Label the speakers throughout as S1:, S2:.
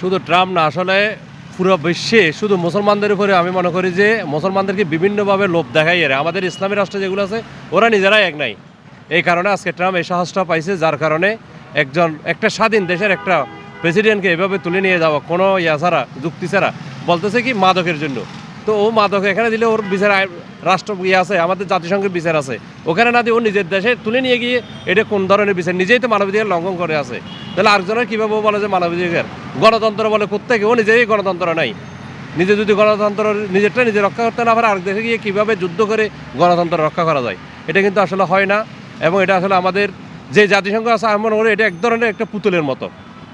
S1: শুধু ট্রাম্প না, আসলে পুরো বিশ্বে শুধু মুসলমানদের উপরে আমি মনে করি যে মুসলমানদেরকে বিভিন্নভাবে লোভ দেখাই এরা। আমাদের ইসলামী রাষ্ট্র যেগুলো আছে, ওরা নিজেরাই এক নাই। এই কারণে আজকে ট্রাম্প এই সাহসটা পাইছে, যার কারণে একজন, একটা স্বাধীন দেশের একটা প্রেসিডেন্টকে এভাবে তুলে নিয়ে যাওয়া কোনো ইয়া ছাড়া, যুক্তি ছাড়া, বলতেছে কি মাদকের জন্য। তো ও মাদক এখানে দিলে ওর বিচার রাষ্ট্র ইয়ে আছে, আমাদের জাতিসংঘের বিচার আছে। ওখানে না দিয়ে ও নিজের দেশে তুলে নিয়ে গিয়ে এটা কোন ধরনের বিচার? নিজেই তো মানবাধিকার লঙ্ঘন করে আছে। তাহলে আরেকজনের কীভাবে বলে যে মানবাধিকার? গণতন্ত্র বলে কোথেকে ও নিজেই গণতন্ত্র নাই। নিজে যদি গণতন্ত্র নিজেরটা নিজে রক্ষা করতে না পারে আরেক দেশে গিয়ে কীভাবে যুদ্ধ করে গণতন্ত্র রক্ষা করা যায়। এটা কিন্তু আসলে হয় না এবং এটা আসলে আমাদের যে জাতিসংঘ আছে, আমি মনে এটা এক ধরনের একটা পুতুলের মতো।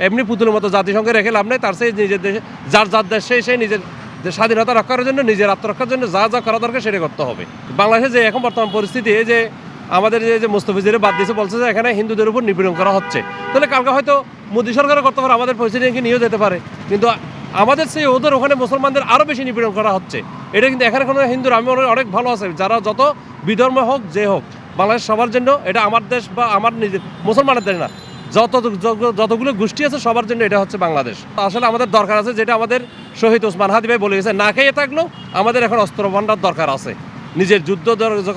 S1: এমনি পুতুলের মতো জাতিসংঘে রেখে লাভ নেই, তার সেই নিজের দেশে, যার যার দেশে সেই সেই নিজের স্বাধীনতা রক্ষার জন্য, নিজের আত্মরক্ষার জন্য যা যা করা দরকার সেটা করতে হবে। বাংলাদেশে যে এখন বর্তমান পরিস্থিতি, এই যে আমাদের যে মুস্তফিজের বাদ দিয়েছে, বলছে যে এখানে হিন্দুদের উপর নিপীড়ন করা হচ্ছে। তাহলে কালকে হয়তো মোদী সরকারও করতে পারে, আমাদের প্রেসিডেন্টকে নিয়েও যেতে পারে। কিন্তু আমাদের সেই ওদের ওখানে মুসলমানদের আরও বেশি নিপীড়ন করা হচ্ছে। এটা কিন্তু এখানে কোনো হিন্দুর, আমি অনেক ভালো আছে। যারা যত বিধর্ম হোক, যে হোক, বাংলাদেশ সবার জন্য এটা আমার দেশ বা আমার নিজের মুসলমানের দেশ না। যত যত- যতগুলো গোষ্ঠী আছে, সবার জন্য এটা হচ্ছে বাংলাদেশ। আসলে আমাদের দরকার আছে, যেটা আমাদের শহীদ ওসমান হাদি ভাই বলে গেছে, না খেয়ে থাকলেও আমাদের এখন অস্ত্র ভান্ডার দরকার আছে। নিজের যুদ্ধ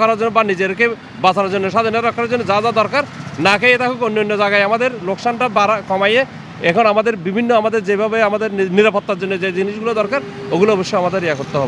S1: করার জন্য বা নিজেরকে বাঁচানোর জন্য, স্বাধীনতা রক্ষার জন্য যা যা দরকার না খেয়ে থাকুক অন্য অন্য জায়গায় আমাদের লোকসানটা বাড়া কমাইয়ে এখন আমাদের বিভিন্ন আমাদের যেভাবে আমাদের নিরাপত্তার জন্য যে জিনিসগুলো দরকার, ওগুলো অবশ্যই আমাদের ইয়ে করতে হবে।